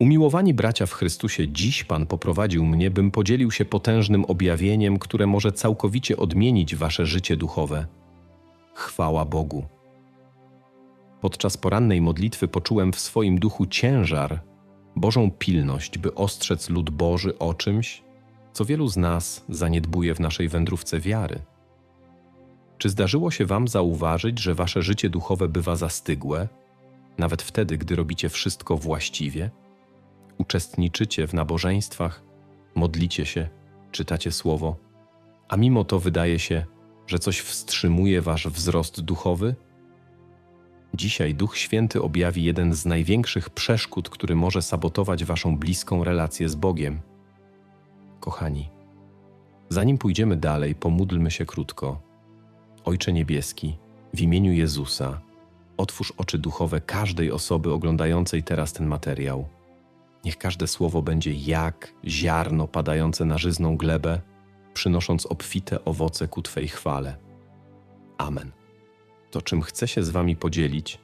Umiłowani bracia w Chrystusie, dziś Pan poprowadził mnie, bym podzielił się potężnym objawieniem, które może całkowicie odmienić Wasze życie duchowe. Chwała Bogu. Podczas porannej modlitwy poczułem w swoim duchu ciężar, Bożą pilność, by ostrzec lud Boży o czymś, co wielu z nas zaniedbuje w naszej wędrówce wiary. Czy zdarzyło się Wam zauważyć, że Wasze życie duchowe bywa zastygłe, nawet wtedy, gdy robicie wszystko właściwie? Uczestniczycie w nabożeństwach, modlicie się, czytacie słowo, a mimo to wydaje się, że coś wstrzymuje Wasz wzrost duchowy? Dzisiaj Duch Święty objawi jeden z największych przeszkód, który może sabotować Waszą bliską relację z Bogiem. Kochani, zanim pójdziemy dalej, pomódlmy się krótko. Ojcze Niebieski, w imieniu Jezusa, otwórz oczy duchowe każdej osoby oglądającej teraz ten materiał. Niech każde słowo będzie jak ziarno padające na żyzną glebę, przynosząc obfite owoce ku Twej chwale. Amen. To, czym chcę się z Wami podzielić,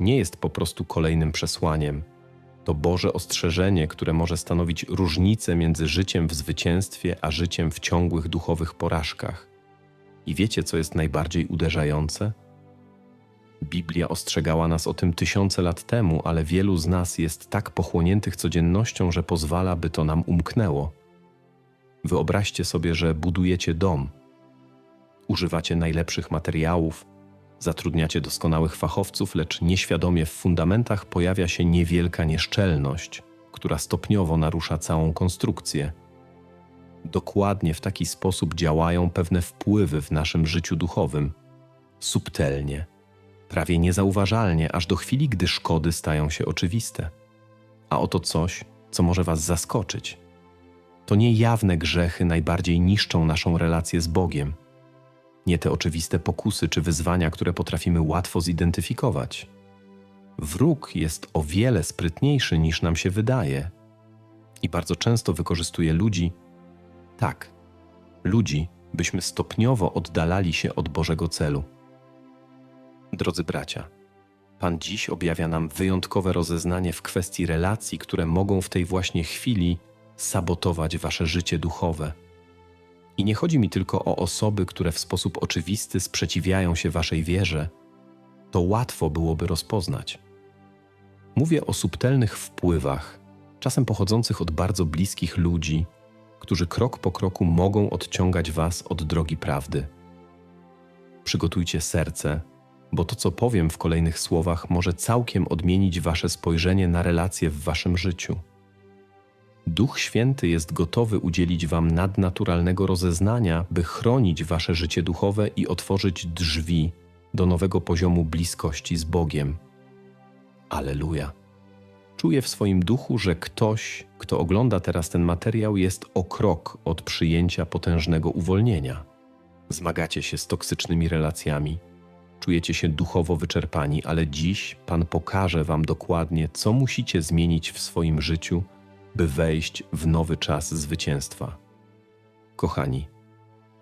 nie jest po prostu kolejnym przesłaniem. To Boże ostrzeżenie, które może stanowić różnicę między życiem w zwycięstwie a życiem w ciągłych duchowych porażkach. I wiecie, co jest najbardziej uderzające? Biblia ostrzegała nas o tym tysiące lat temu, ale wielu z nas jest tak pochłoniętych codziennością, że pozwala, by to nam umknęło. Wyobraźcie sobie, że budujecie dom. Używacie najlepszych materiałów, zatrudniacie doskonałych fachowców, lecz nieświadomie w fundamentach pojawia się niewielka nieszczelność, która stopniowo narusza całą konstrukcję. Dokładnie w taki sposób działają pewne wpływy w naszym życiu duchowym. Subtelnie, prawie niezauważalnie, aż do chwili, gdy szkody stają się oczywiste. A oto coś, co może Was zaskoczyć. To niejawne grzechy najbardziej niszczą naszą relację z Bogiem. Nie te oczywiste pokusy czy wyzwania, które potrafimy łatwo zidentyfikować. Wróg jest o wiele sprytniejszy niż nam się wydaje i bardzo często wykorzystuje ludzi, tak, ludzi, byśmy stopniowo oddalali się od Bożego celu. Drodzy bracia, Pan dziś objawia nam wyjątkowe rozeznanie w kwestii relacji, które mogą w tej właśnie chwili sabotować wasze życie duchowe. I nie chodzi mi tylko o osoby, które w sposób oczywisty sprzeciwiają się waszej wierze. To łatwo byłoby rozpoznać. Mówię o subtelnych wpływach, czasem pochodzących od bardzo bliskich ludzi, którzy krok po kroku mogą odciągać was od drogi prawdy. Przygotujcie serce, bo to, co powiem w kolejnych słowach, może całkiem odmienić wasze spojrzenie na relacje w waszym życiu. Duch Święty jest gotowy udzielić Wam nadnaturalnego rozeznania, by chronić Wasze życie duchowe i otworzyć drzwi do nowego poziomu bliskości z Bogiem. Aleluja. Czuję w swoim duchu, że ktoś, kto ogląda teraz ten materiał, jest o krok od przyjęcia potężnego uwolnienia. Zmagacie się z toksycznymi relacjami, czujecie się duchowo wyczerpani, ale dziś Pan pokaże Wam dokładnie, co musicie zmienić w swoim życiu by wejść w nowy czas zwycięstwa. Kochani,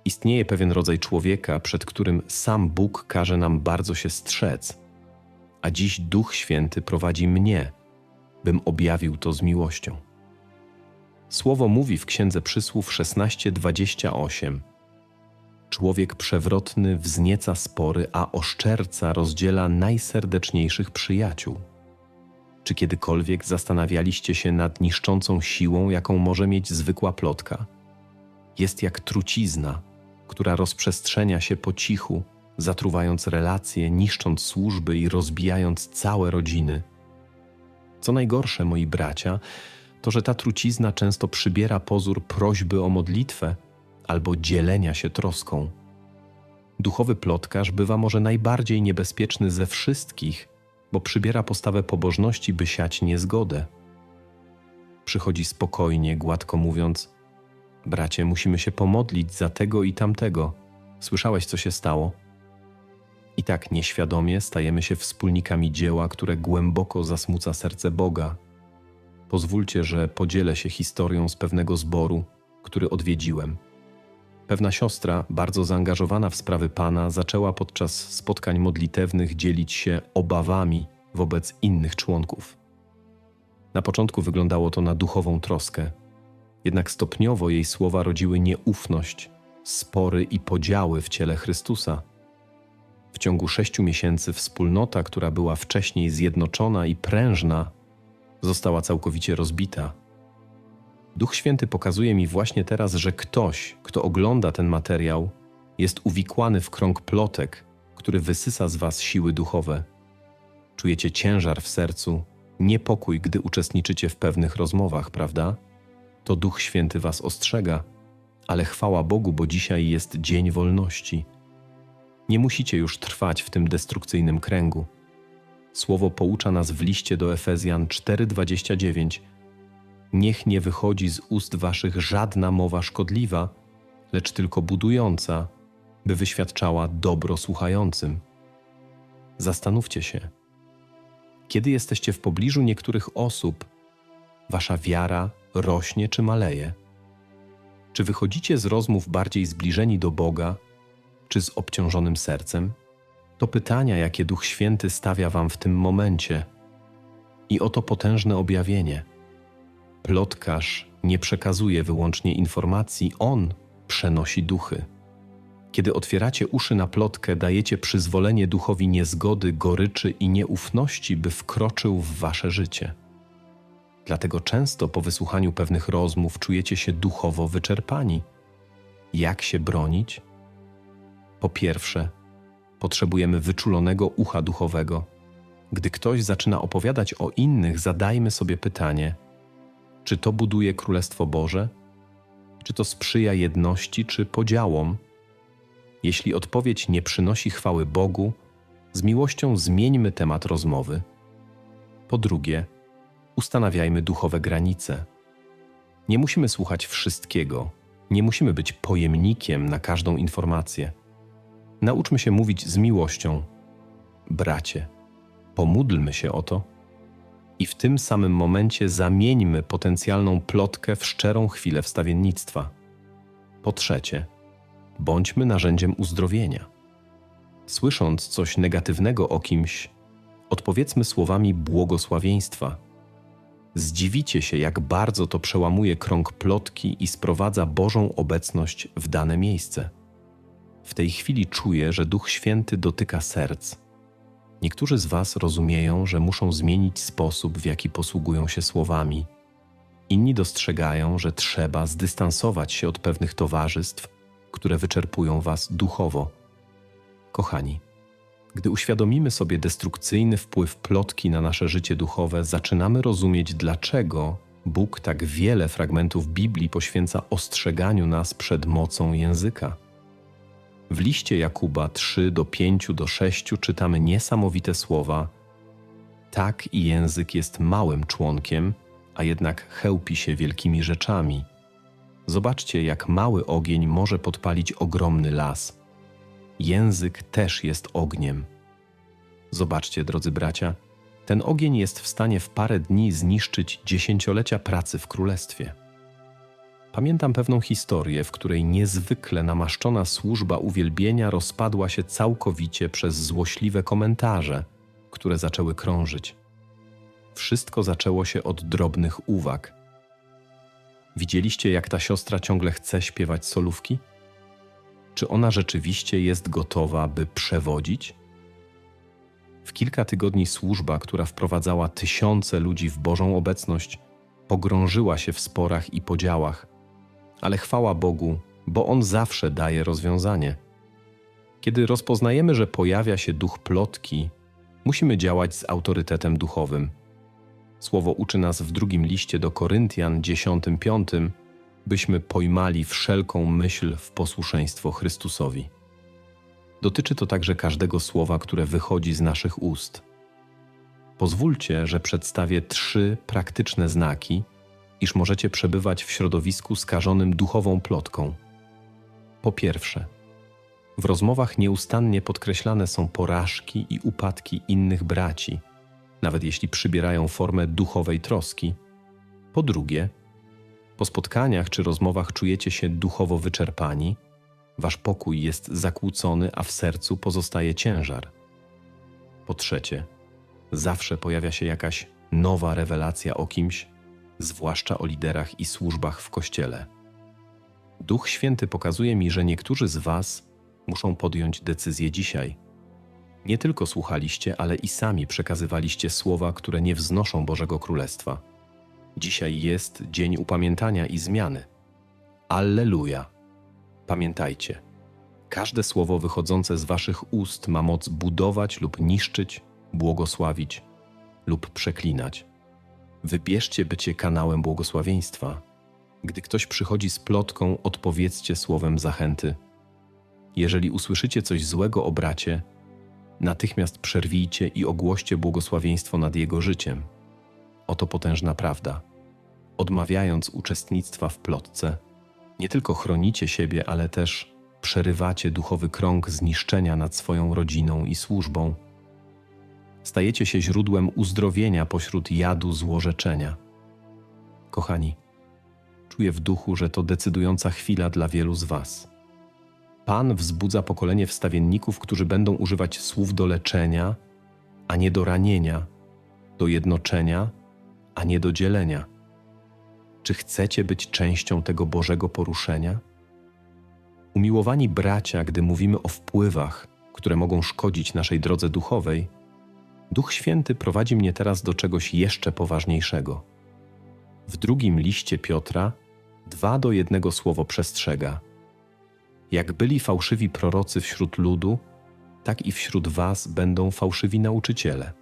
istnieje pewien rodzaj człowieka, przed którym sam Bóg każe nam bardzo się strzec, a dziś Duch Święty prowadzi mnie, bym objawił to z miłością. Słowo mówi w Księdze Przysłów 16:28. Człowiek przewrotny wznieca spory, a oszczerca rozdziela najserdeczniejszych przyjaciół. Czy kiedykolwiek zastanawialiście się nad niszczącą siłą, jaką może mieć zwykła plotka? Jest jak trucizna, która rozprzestrzenia się po cichu, zatruwając relacje, niszcząc służby i rozbijając całe rodziny. Co najgorsze, moi bracia, to że ta trucizna często przybiera pozór prośby o modlitwę albo dzielenia się troską. Duchowy plotkarz bywa może najbardziej niebezpieczny ze wszystkich, bo przybiera postawę pobożności, by siać niezgodę. Przychodzi spokojnie, gładko mówiąc: Bracie, musimy się pomodlić za tego i tamtego. Słyszałeś, co się stało? I tak nieświadomie stajemy się wspólnikami dzieła, które głęboko zasmuca serce Boga. Pozwólcie, że podzielę się historią z pewnego zboru, który odwiedziłem. Pewna siostra, bardzo zaangażowana w sprawy Pana, zaczęła podczas spotkań modlitewnych dzielić się obawami wobec innych członków. Na początku wyglądało to na duchową troskę, jednak stopniowo jej słowa rodziły nieufność, spory i podziały w ciele Chrystusa. W ciągu sześciu miesięcy wspólnota, która była wcześniej zjednoczona i prężna, została całkowicie rozbita. Duch Święty pokazuje mi właśnie teraz, że ktoś, kto ogląda ten materiał, jest uwikłany w krąg plotek, który wysysa z was siły duchowe. Czujecie ciężar w sercu, niepokój, gdy uczestniczycie w pewnych rozmowach, prawda? To Duch Święty was ostrzega, ale chwała Bogu, bo dzisiaj jest dzień wolności. Nie musicie już trwać w tym destrukcyjnym kręgu. Słowo poucza nas w liście do Efezjan 4:29. Niech nie wychodzi z ust waszych żadna mowa szkodliwa, lecz tylko budująca, by wyświadczała dobro słuchającym. Zastanówcie się, kiedy jesteście w pobliżu niektórych osób, wasza wiara rośnie czy maleje? Czy wychodzicie z rozmów bardziej zbliżeni do Boga, czy z obciążonym sercem? To pytania, jakie Duch Święty stawia wam w tym momencie. I oto potężne objawienie. Plotkarz nie przekazuje wyłącznie informacji, on przenosi duchy. Kiedy otwieracie uszy na plotkę, dajecie przyzwolenie duchowi niezgody, goryczy i nieufności, by wkroczył w wasze życie. Dlatego często po wysłuchaniu pewnych rozmów czujecie się duchowo wyczerpani. Jak się bronić? Po pierwsze, potrzebujemy wyczulonego ucha duchowego. Gdy ktoś zaczyna opowiadać o innych, zadajmy sobie pytanie: czy to buduje Królestwo Boże? Czy to sprzyja jedności czy podziałom? Jeśli odpowiedź nie przynosi chwały Bogu, z miłością zmieńmy temat rozmowy. Po drugie, ustanawiajmy duchowe granice. Nie musimy słuchać wszystkiego, nie musimy być pojemnikiem na każdą informację. Nauczmy się mówić z miłością. Bracie, pomódlmy się o to i w tym samym momencie zamieńmy potencjalną plotkę w szczerą chwilę wstawiennictwa. Po trzecie, bądźmy narzędziem uzdrowienia. Słysząc coś negatywnego o kimś, odpowiedzmy słowami błogosławieństwa. Zdziwicie się, jak bardzo to przełamuje krąg plotki i sprowadza Bożą obecność w dane miejsce. W tej chwili czuję, że Duch Święty dotyka serc. Niektórzy z Was rozumieją, że muszą zmienić sposób, w jaki posługują się słowami. Inni dostrzegają, że trzeba zdystansować się od pewnych towarzystw, które wyczerpują Was duchowo. Kochani, gdy uświadomimy sobie destrukcyjny wpływ plotki na nasze życie duchowe, zaczynamy rozumieć, dlaczego Bóg tak wiele fragmentów Biblii poświęca ostrzeganiu nas przed mocą języka. W liście Jakuba 3 do 5 do 6 czytamy niesamowite słowa: Tak i język jest małym członkiem, a jednak chełpi się wielkimi rzeczami. Zobaczcie, jak mały ogień może podpalić ogromny las. Język też jest ogniem. Zobaczcie, drodzy bracia, ten ogień jest w stanie w parę dni zniszczyć dziesięciolecia pracy w królestwie. Pamiętam pewną historię, w której niezwykle namaszczona służba uwielbienia rozpadła się całkowicie przez złośliwe komentarze, które zaczęły krążyć. Wszystko zaczęło się od drobnych uwag. Widzieliście, jak ta siostra ciągle chce śpiewać solówki? Czy ona rzeczywiście jest gotowa, by przewodzić? W kilka tygodni służba, która wprowadzała tysiące ludzi w Bożą obecność, pogrążyła się w sporach i podziałach ale chwała Bogu, bo On zawsze daje rozwiązanie. Kiedy rozpoznajemy, że pojawia się duch plotki, musimy działać z autorytetem duchowym. Słowo uczy nas w drugim liście do Koryntian 10:5, byśmy pojmali wszelką myśl w posłuszeństwo Chrystusowi. Dotyczy to także każdego słowa, które wychodzi z naszych ust. Pozwólcie, że przedstawię trzy praktyczne znaki, iż możecie przebywać w środowisku skażonym duchową plotką. Po pierwsze, w rozmowach nieustannie podkreślane są porażki i upadki innych braci, nawet jeśli przybierają formę duchowej troski. Po drugie, po spotkaniach czy rozmowach czujecie się duchowo wyczerpani, wasz pokój jest zakłócony, a w sercu pozostaje ciężar. Po trzecie, zawsze pojawia się jakaś nowa rewelacja o kimś, zwłaszcza o liderach i służbach w kościele. Duch Święty pokazuje mi, że niektórzy z Was muszą podjąć decyzję dzisiaj. Nie tylko słuchaliście, ale i sami przekazywaliście słowa, które nie wznoszą Bożego Królestwa. Dzisiaj jest dzień upamiętania i zmiany. Alleluja! Pamiętajcie, każde słowo wychodzące z Waszych ust ma moc budować lub niszczyć, błogosławić lub przeklinać. Wybierzcie bycie kanałem błogosławieństwa. Gdy ktoś przychodzi z plotką, odpowiedzcie słowem zachęty. Jeżeli usłyszycie coś złego o bracie, natychmiast przerwijcie i ogłoście błogosławieństwo nad jego życiem. Oto potężna prawda. Odmawiając uczestnictwa w plotce, nie tylko chronicie siebie, ale też przerywacie duchowy krąg zniszczenia nad swoją rodziną i służbą. Stajecie się źródłem uzdrowienia pośród jadu złorzeczenia. Kochani, czuję w duchu, że to decydująca chwila dla wielu z Was. Pan wzbudza pokolenie wstawienników, którzy będą używać słów do leczenia, a nie do ranienia, do jednoczenia, a nie do dzielenia. Czy chcecie być częścią tego Bożego poruszenia? Umiłowani bracia, gdy mówimy o wpływach, które mogą szkodzić naszej drodze duchowej, Duch Święty prowadzi mnie teraz do czegoś jeszcze poważniejszego. W drugim liście Piotra dwa do jednego słowo przestrzega. Jak byli fałszywi prorocy wśród ludu, tak i wśród was będą fałszywi nauczyciele.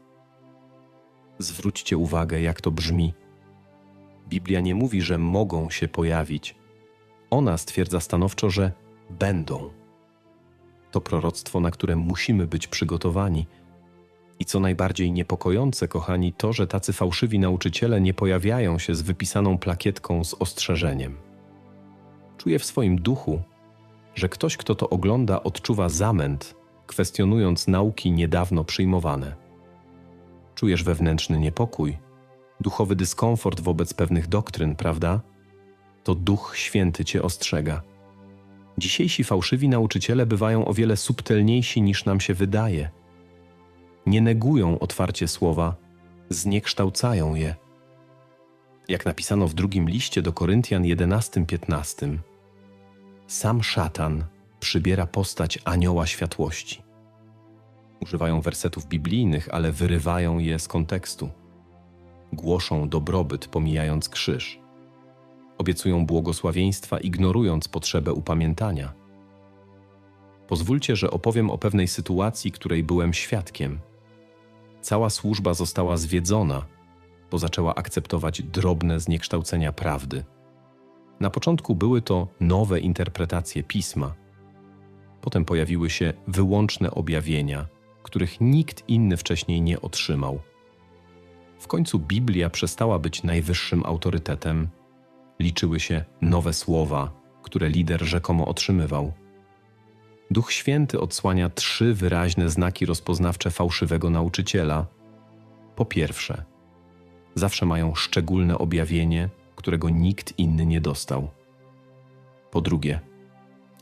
Zwróćcie uwagę, jak to brzmi. Biblia nie mówi, że mogą się pojawić. Ona stwierdza stanowczo, że będą. To proroctwo, na które musimy być przygotowani. I co najbardziej niepokojące, kochani, to, że tacy fałszywi nauczyciele nie pojawiają się z wypisaną plakietką z ostrzeżeniem. Czuję w swoim duchu, że ktoś, kto to ogląda, odczuwa zamęt, kwestionując nauki niedawno przyjmowane. Czujesz wewnętrzny niepokój, duchowy dyskomfort wobec pewnych doktryn, prawda? To Duch Święty cię ostrzega. Dzisiejsi fałszywi nauczyciele bywają o wiele subtelniejsi niż nam się wydaje. Nie negują otwarcie słowa, zniekształcają je. Jak napisano w drugim liście do Koryntian 11:15, sam szatan przybiera postać anioła światłości. Używają wersetów biblijnych, ale wyrywają je z kontekstu. Głoszą dobrobyt, pomijając krzyż obiecują błogosławieństwa, ignorując potrzebę upamiętania. Pozwólcie, że opowiem o pewnej sytuacji, której byłem świadkiem. Cała służba została zwiedzona, bo zaczęła akceptować drobne zniekształcenia prawdy. Na początku były to nowe interpretacje pisma. Potem pojawiły się wyłączne objawienia, których nikt inny wcześniej nie otrzymał. W końcu Biblia przestała być najwyższym autorytetem liczyły się nowe słowa, które lider rzekomo otrzymywał. Duch Święty odsłania trzy wyraźne znaki rozpoznawcze fałszywego nauczyciela. Po pierwsze, zawsze mają szczególne objawienie, którego nikt inny nie dostał. Po drugie,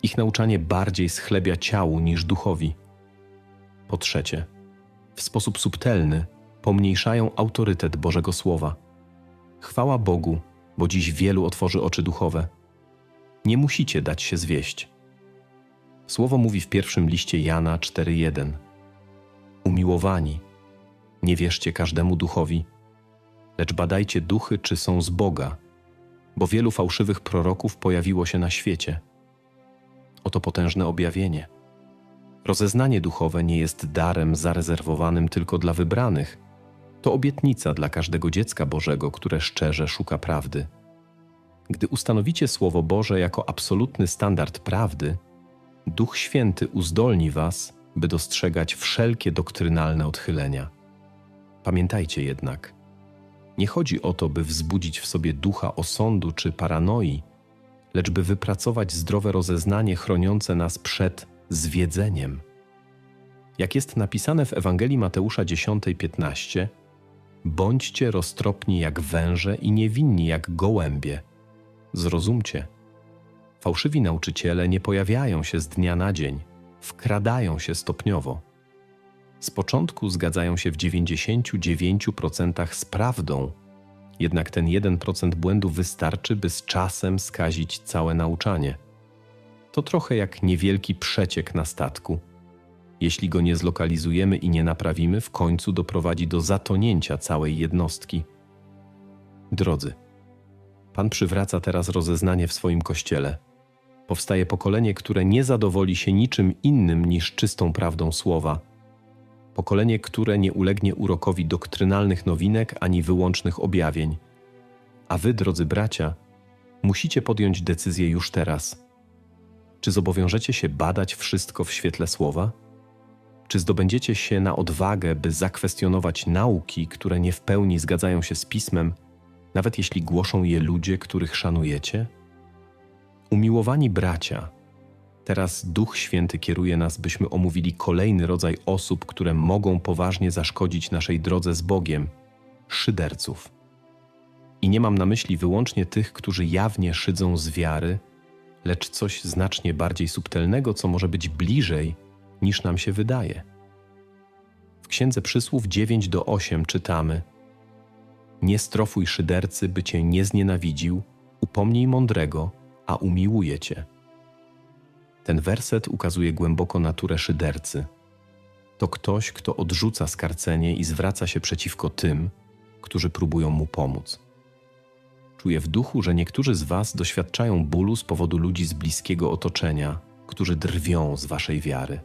ich nauczanie bardziej schlebia ciału niż duchowi. Po trzecie, w sposób subtelny pomniejszają autorytet Bożego Słowa. Chwała Bogu, bo dziś wielu otworzy oczy duchowe. Nie musicie dać się zwieść. Słowo mówi w pierwszym liście Jana 4:1. Umiłowani, nie wierzcie każdemu duchowi, lecz badajcie duchy, czy są z Boga, bo wielu fałszywych proroków pojawiło się na świecie. Oto potężne objawienie. Rozeznanie duchowe nie jest darem zarezerwowanym tylko dla wybranych, to obietnica dla każdego dziecka Bożego, które szczerze szuka prawdy. Gdy ustanowicie Słowo Boże jako absolutny standard prawdy, Duch Święty uzdolni Was, by dostrzegać wszelkie doktrynalne odchylenia. Pamiętajcie jednak, nie chodzi o to, by wzbudzić w sobie ducha osądu czy paranoi, lecz by wypracować zdrowe rozeznanie chroniące nas przed zwiedzeniem. Jak jest napisane w Ewangelii Mateusza 10:15, Bądźcie roztropni jak węże i niewinni jak gołębie. Zrozumcie. Fałszywi nauczyciele nie pojawiają się z dnia na dzień, wkradają się stopniowo. z początku zgadzają się w 99% z prawdą, jednak ten 1% błędu wystarczy, by z czasem skazić całe nauczanie. To trochę jak niewielki przeciek na statku. Jeśli go nie zlokalizujemy i nie naprawimy, w końcu doprowadzi do zatonięcia całej jednostki. Drodzy, Pan przywraca teraz rozeznanie w swoim kościele. Powstaje pokolenie, które nie zadowoli się niczym innym niż czystą prawdą słowa. Pokolenie, które nie ulegnie urokowi doktrynalnych nowinek ani wyłącznych objawień. A wy, drodzy bracia, musicie podjąć decyzję już teraz. Czy zobowiążecie się badać wszystko w świetle słowa? Czy zdobędziecie się na odwagę, by zakwestionować nauki, które nie w pełni zgadzają się z pismem, nawet jeśli głoszą je ludzie, których szanujecie? Umiłowani bracia, teraz Duch Święty kieruje nas, byśmy omówili kolejny rodzaj osób, które mogą poważnie zaszkodzić naszej drodze z Bogiem szyderców. I nie mam na myśli wyłącznie tych, którzy jawnie szydzą z wiary, lecz coś znacznie bardziej subtelnego, co może być bliżej niż nam się wydaje. W Księdze Przysłów 9 do 8 czytamy: Nie strofuj szydercy, by cię nie znienawidził, upomnij mądrego, a umiłuje cię. Ten werset ukazuje głęboko naturę szydercy. To ktoś, kto odrzuca skarcenie i zwraca się przeciwko tym, którzy próbują mu pomóc. Czuję w duchu, że niektórzy z Was doświadczają bólu z powodu ludzi z bliskiego otoczenia, którzy drwią z Waszej wiary.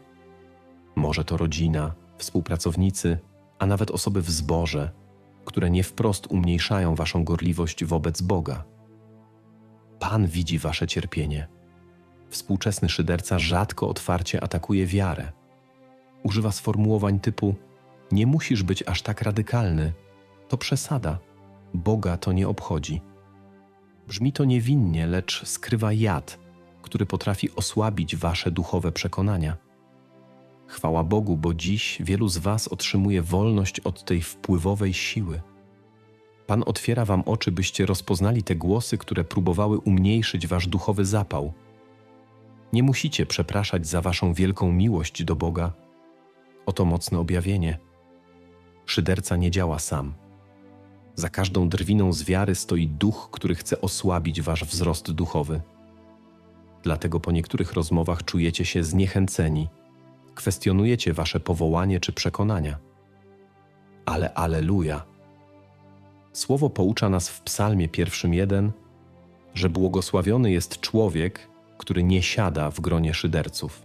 Może to rodzina, współpracownicy, a nawet osoby w zborze, które nie wprost umniejszają Waszą gorliwość wobec Boga. Pan widzi Wasze cierpienie. Współczesny szyderca rzadko otwarcie atakuje wiarę. Używa sformułowań typu: Nie musisz być aż tak radykalny, to przesada, Boga to nie obchodzi. Brzmi to niewinnie, lecz skrywa jad, który potrafi osłabić wasze duchowe przekonania. Chwała Bogu, bo dziś wielu z was otrzymuje wolność od tej wpływowej siły. Pan otwiera wam oczy, byście rozpoznali te głosy, które próbowały umniejszyć wasz duchowy zapał. Nie musicie przepraszać za waszą wielką miłość do Boga. Oto mocne objawienie. Szyderca nie działa sam za każdą drwiną z wiary stoi duch, który chce osłabić wasz wzrost duchowy. Dlatego po niektórych rozmowach czujecie się zniechęceni, kwestionujecie wasze powołanie czy przekonania. Ale aleluja! Słowo poucza nas w Psalmie pierwszym jeden, że błogosławiony jest człowiek, który nie siada w gronie szyderców.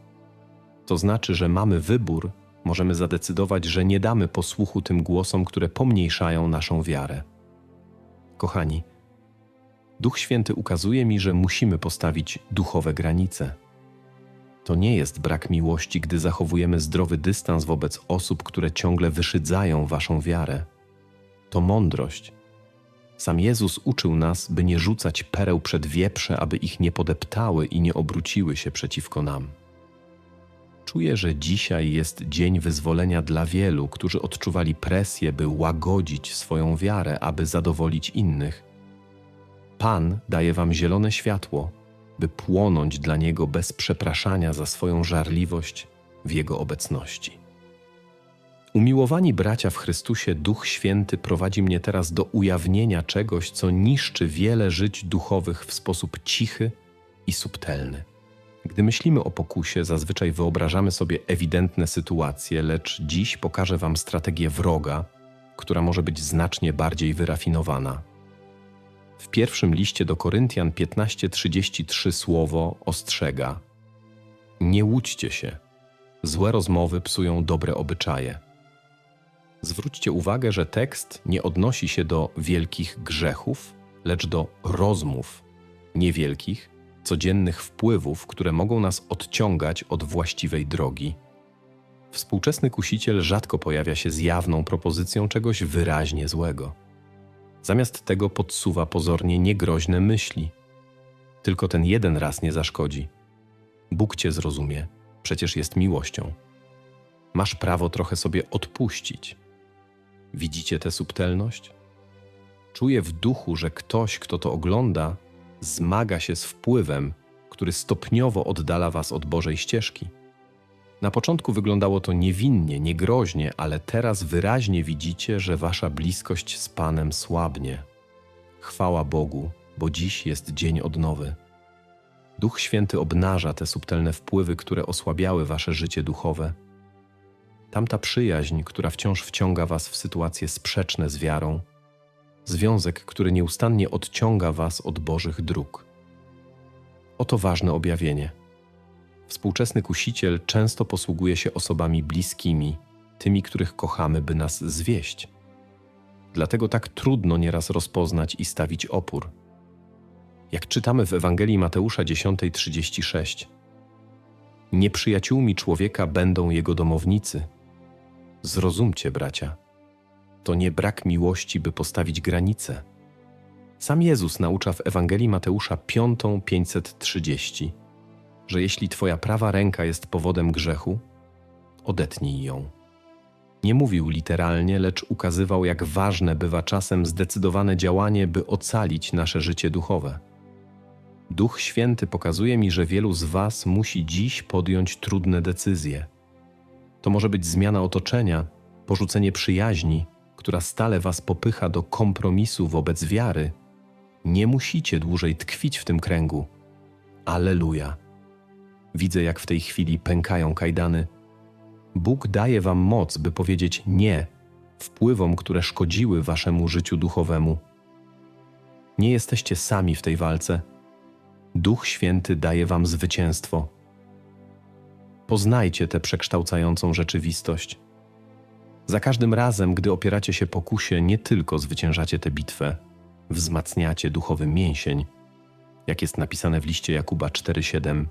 To znaczy, że mamy wybór możemy zadecydować, że nie damy posłuchu tym głosom, które pomniejszają naszą wiarę. Kochani, Duch Święty ukazuje mi, że musimy postawić duchowe granice. To nie jest brak miłości, gdy zachowujemy zdrowy dystans wobec osób, które ciągle wyszydzają waszą wiarę. To mądrość. Sam Jezus uczył nas, by nie rzucać pereł przed wieprze, aby ich nie podeptały i nie obróciły się przeciwko nam. Czuję, że dzisiaj jest dzień wyzwolenia dla wielu, którzy odczuwali presję, by łagodzić swoją wiarę, aby zadowolić innych. Pan daje Wam zielone światło, by płonąć dla Niego bez przepraszania za swoją żarliwość w Jego obecności. Umiłowani bracia w Chrystusie, Duch Święty prowadzi mnie teraz do ujawnienia czegoś, co niszczy wiele żyć duchowych w sposób cichy i subtelny. Gdy myślimy o pokusie, zazwyczaj wyobrażamy sobie ewidentne sytuacje, lecz dziś pokażę Wam strategię wroga, która może być znacznie bardziej wyrafinowana. W pierwszym liście do Koryntian 15:33 słowo ostrzega: Nie łudźcie się. Złe rozmowy psują dobre obyczaje. Zwróćcie uwagę, że tekst nie odnosi się do wielkich grzechów, lecz do rozmów niewielkich, codziennych wpływów, które mogą nas odciągać od właściwej drogi. Współczesny kusiciel rzadko pojawia się z jawną propozycją czegoś wyraźnie złego. Zamiast tego podsuwa pozornie niegroźne myśli. Tylko ten jeden raz nie zaszkodzi. Bóg cię zrozumie, przecież jest miłością. Masz prawo trochę sobie odpuścić. Widzicie tę subtelność? Czuję w duchu, że ktoś, kto to ogląda, zmaga się z wpływem, który stopniowo oddala was od Bożej ścieżki. Na początku wyglądało to niewinnie, niegroźnie, ale teraz wyraźnie widzicie, że wasza bliskość z Panem słabnie. Chwała Bogu, bo dziś jest dzień odnowy. Duch Święty obnaża te subtelne wpływy, które osłabiały wasze życie duchowe. Tamta przyjaźń, która wciąż wciąga was w sytuacje sprzeczne z wiarą, związek, który nieustannie odciąga was od Bożych dróg. Oto ważne objawienie. Współczesny kusiciel często posługuje się osobami bliskimi, tymi, których kochamy, by nas zwieść. Dlatego tak trudno nieraz rozpoznać i stawić opór. Jak czytamy w Ewangelii Mateusza 10:36, Nieprzyjaciółmi człowieka będą jego domownicy. Zrozumcie, bracia, to nie brak miłości, by postawić granice. Sam Jezus naucza w Ewangelii Mateusza 5:530, że jeśli twoja prawa ręka jest powodem grzechu, odetnij ją. Nie mówił literalnie, lecz ukazywał, jak ważne bywa czasem zdecydowane działanie, by ocalić nasze życie duchowe. Duch Święty pokazuje mi, że wielu z Was musi dziś podjąć trudne decyzje. To może być zmiana otoczenia, porzucenie przyjaźni, która stale Was popycha do kompromisu wobec wiary. Nie musicie dłużej tkwić w tym kręgu. Aleluja! Widzę, jak w tej chwili pękają kajdany. Bóg daje Wam moc, by powiedzieć nie wpływom, które szkodziły Waszemu życiu duchowemu. Nie jesteście sami w tej walce Duch Święty daje Wam zwycięstwo. Poznajcie tę przekształcającą rzeczywistość. Za każdym razem, gdy opieracie się pokusie, nie tylko zwyciężacie tę bitwę, wzmacniacie duchowy mięsień, jak jest napisane w liście Jakuba 4:7.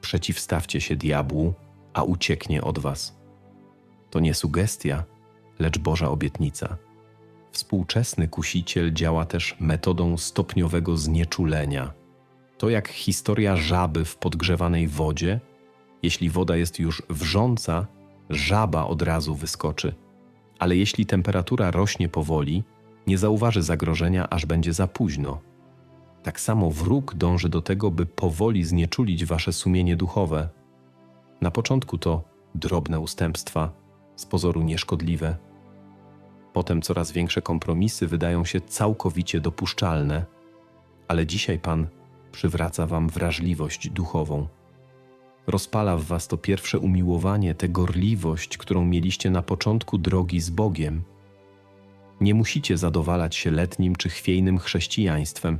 Przeciwstawcie się diabłu, a ucieknie od Was. To nie sugestia, lecz Boża obietnica. Współczesny kusiciel działa też metodą stopniowego znieczulenia to jak historia żaby w podgrzewanej wodzie. Jeśli woda jest już wrząca, żaba od razu wyskoczy. Ale jeśli temperatura rośnie powoli, nie zauważy zagrożenia, aż będzie za późno. Tak samo wróg dąży do tego, by powoli znieczulić wasze sumienie duchowe. Na początku to drobne ustępstwa, z pozoru nieszkodliwe. Potem coraz większe kompromisy wydają się całkowicie dopuszczalne, ale dzisiaj Pan przywraca wam wrażliwość duchową. Rozpala w was to pierwsze umiłowanie, tę gorliwość, którą mieliście na początku drogi z Bogiem. Nie musicie zadowalać się letnim czy chwiejnym chrześcijaństwem.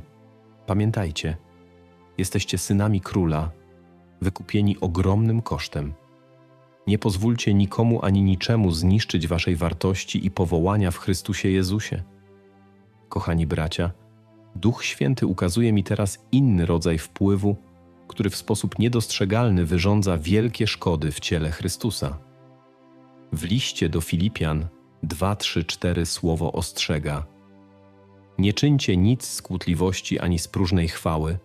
Pamiętajcie, jesteście synami króla, wykupieni ogromnym kosztem. Nie pozwólcie nikomu ani niczemu zniszczyć waszej wartości i powołania w Chrystusie Jezusie. Kochani bracia, Duch Święty ukazuje mi teraz inny rodzaj wpływu, który w sposób niedostrzegalny wyrządza wielkie szkody w ciele Chrystusa. W liście do Filipian 2-3-4 słowo ostrzega: Nie czyńcie nic z kłótliwości ani z próżnej chwały,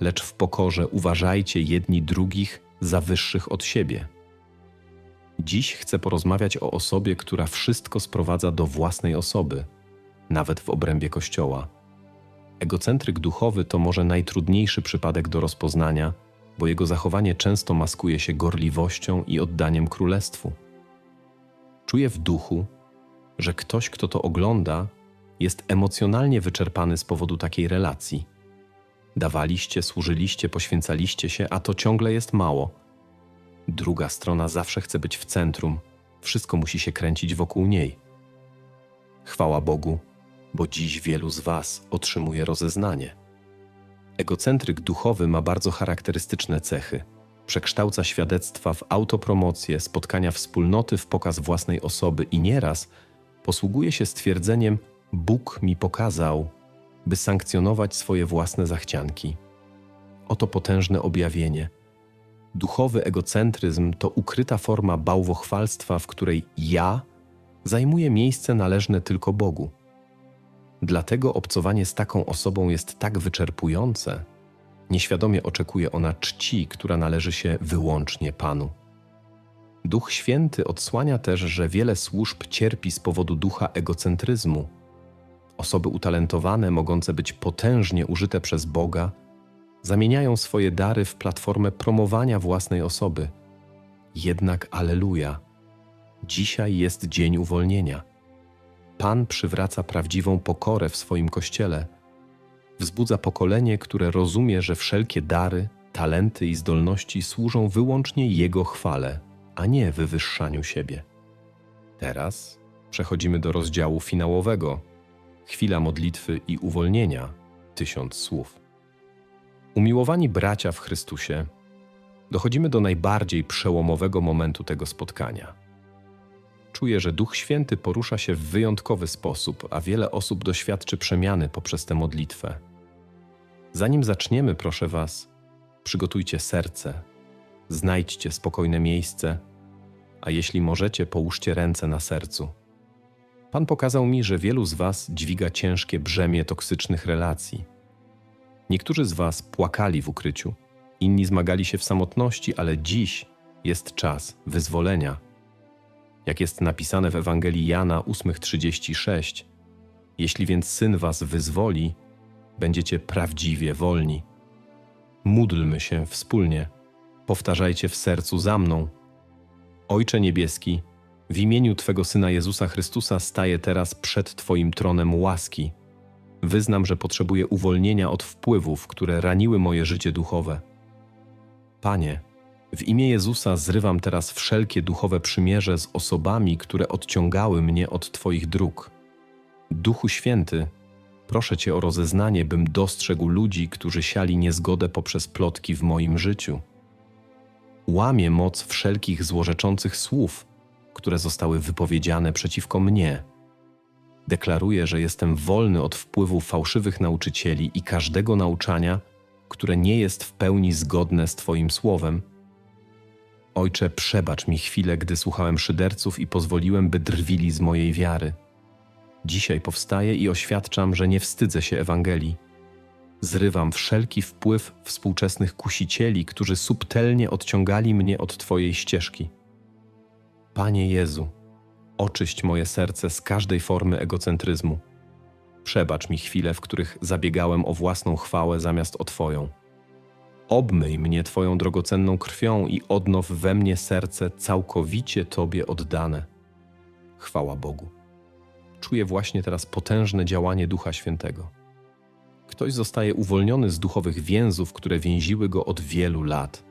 lecz w pokorze uważajcie jedni drugich za wyższych od siebie. Dziś chcę porozmawiać o osobie, która wszystko sprowadza do własnej osoby, nawet w obrębie Kościoła Egocentryk duchowy to może najtrudniejszy przypadek do rozpoznania, bo jego zachowanie często maskuje się gorliwością i oddaniem królestwu. Czuję w duchu, że ktoś, kto to ogląda, jest emocjonalnie wyczerpany z powodu takiej relacji. Dawaliście, służyliście, poświęcaliście się, a to ciągle jest mało. Druga strona zawsze chce być w centrum, wszystko musi się kręcić wokół niej. Chwała Bogu, bo dziś wielu z Was otrzymuje rozeznanie. Egocentryk duchowy ma bardzo charakterystyczne cechy. Przekształca świadectwa w autopromocję, spotkania wspólnoty w pokaz własnej osoby i nieraz posługuje się stwierdzeniem: Bóg mi pokazał, by sankcjonować swoje własne zachcianki. Oto potężne objawienie. Duchowy egocentryzm to ukryta forma bałwochwalstwa, w której ja zajmuje miejsce należne tylko Bogu. Dlatego obcowanie z taką osobą jest tak wyczerpujące. Nieświadomie oczekuje ona czci, która należy się wyłącznie Panu. Duch Święty odsłania też, że wiele służb cierpi z powodu ducha egocentryzmu. Osoby utalentowane, mogące być potężnie użyte przez Boga, zamieniają swoje dary w platformę promowania własnej osoby. Jednak aleluja. Dzisiaj jest dzień uwolnienia. Pan przywraca prawdziwą pokorę w swoim kościele. Wzbudza pokolenie, które rozumie, że wszelkie dary, talenty i zdolności służą wyłącznie Jego chwale, a nie wywyższaniu siebie. Teraz przechodzimy do rozdziału finałowego. Chwila modlitwy i uwolnienia tysiąc słów. Umiłowani bracia w Chrystusie, dochodzimy do najbardziej przełomowego momentu tego spotkania. Czuję, że Duch Święty porusza się w wyjątkowy sposób, a wiele osób doświadczy przemiany poprzez tę modlitwę. Zanim zaczniemy, proszę Was, przygotujcie serce, znajdźcie spokojne miejsce, a jeśli możecie, połóżcie ręce na sercu. Pan pokazał mi, że wielu z Was dźwiga ciężkie brzemię toksycznych relacji. Niektórzy z Was płakali w ukryciu, inni zmagali się w samotności, ale dziś jest czas wyzwolenia. Jak jest napisane w Ewangelii Jana 8:36, jeśli więc syn Was wyzwoli, będziecie prawdziwie wolni. Módlmy się wspólnie, powtarzajcie w sercu za mną. Ojcze Niebieski, w imieniu Twego Syna Jezusa Chrystusa staję teraz przed Twoim tronem łaski. Wyznam, że potrzebuję uwolnienia od wpływów, które raniły moje życie duchowe. Panie, w imię Jezusa zrywam teraz wszelkie duchowe przymierze z osobami, które odciągały mnie od Twoich dróg. Duchu Święty, proszę Cię o rozeznanie, bym dostrzegł ludzi, którzy siali niezgodę poprzez plotki w moim życiu. Łamię moc wszelkich złorzeczących słów, które zostały wypowiedziane przeciwko mnie. Deklaruję, że jestem wolny od wpływu fałszywych nauczycieli i każdego nauczania, które nie jest w pełni zgodne z Twoim słowem. Ojcze, przebacz mi chwilę, gdy słuchałem szyderców i pozwoliłem, by drwili z mojej wiary. Dzisiaj powstaję i oświadczam, że nie wstydzę się Ewangelii. Zrywam wszelki wpływ współczesnych kusicieli, którzy subtelnie odciągali mnie od Twojej ścieżki. Panie Jezu, oczyść moje serce z każdej formy egocentryzmu. Przebacz mi chwile, w których zabiegałem o własną chwałę zamiast o Twoją. Obmyj mnie Twoją drogocenną krwią i odnow we mnie serce całkowicie Tobie oddane. Chwała Bogu. Czuję właśnie teraz potężne działanie Ducha Świętego. Ktoś zostaje uwolniony z duchowych więzów, które więziły go od wielu lat.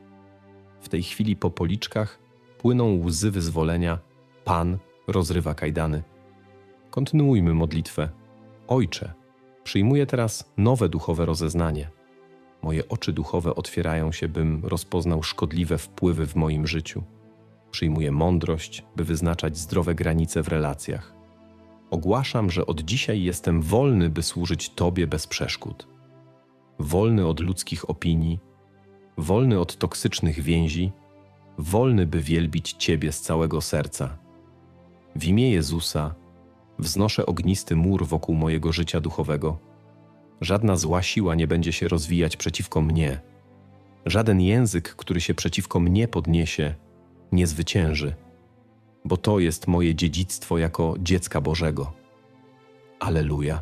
W tej chwili po policzkach płyną łzy wyzwolenia. Pan rozrywa kajdany. Kontynuujmy modlitwę. Ojcze, przyjmuję teraz nowe duchowe rozeznanie. Moje oczy duchowe otwierają się, bym rozpoznał szkodliwe wpływy w moim życiu. Przyjmuję mądrość, by wyznaczać zdrowe granice w relacjach. Ogłaszam, że od dzisiaj jestem wolny, by służyć Tobie bez przeszkód. Wolny od ludzkich opinii, wolny od toksycznych więzi, wolny, by wielbić Ciebie z całego serca. W imię Jezusa wznoszę ognisty mur wokół mojego życia duchowego. Żadna zła siła nie będzie się rozwijać przeciwko mnie. Żaden język, który się przeciwko mnie podniesie, nie zwycięży, bo to jest moje dziedzictwo jako dziecka Bożego. Aleluja.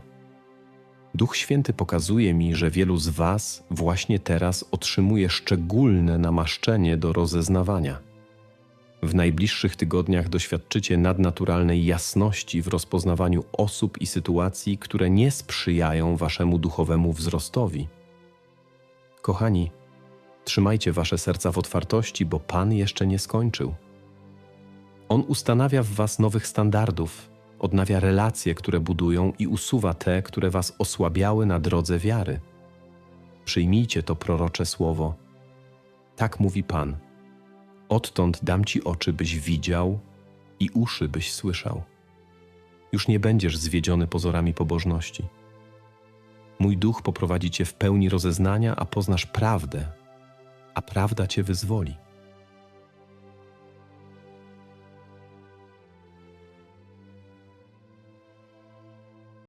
Duch Święty pokazuje mi, że wielu z Was właśnie teraz otrzymuje szczególne namaszczenie do rozeznawania. W najbliższych tygodniach doświadczycie nadnaturalnej jasności w rozpoznawaniu osób i sytuacji, które nie sprzyjają Waszemu duchowemu wzrostowi. Kochani, trzymajcie Wasze serca w otwartości, bo Pan jeszcze nie skończył. On ustanawia w Was nowych standardów, odnawia relacje, które budują i usuwa te, które Was osłabiały na drodze wiary. Przyjmijcie to prorocze słowo. Tak mówi Pan. Odtąd dam Ci oczy, byś widział i uszy, byś słyszał. Już nie będziesz zwiedziony pozorami pobożności. Mój duch poprowadzi Cię w pełni rozeznania, a poznasz prawdę, a prawda Cię wyzwoli.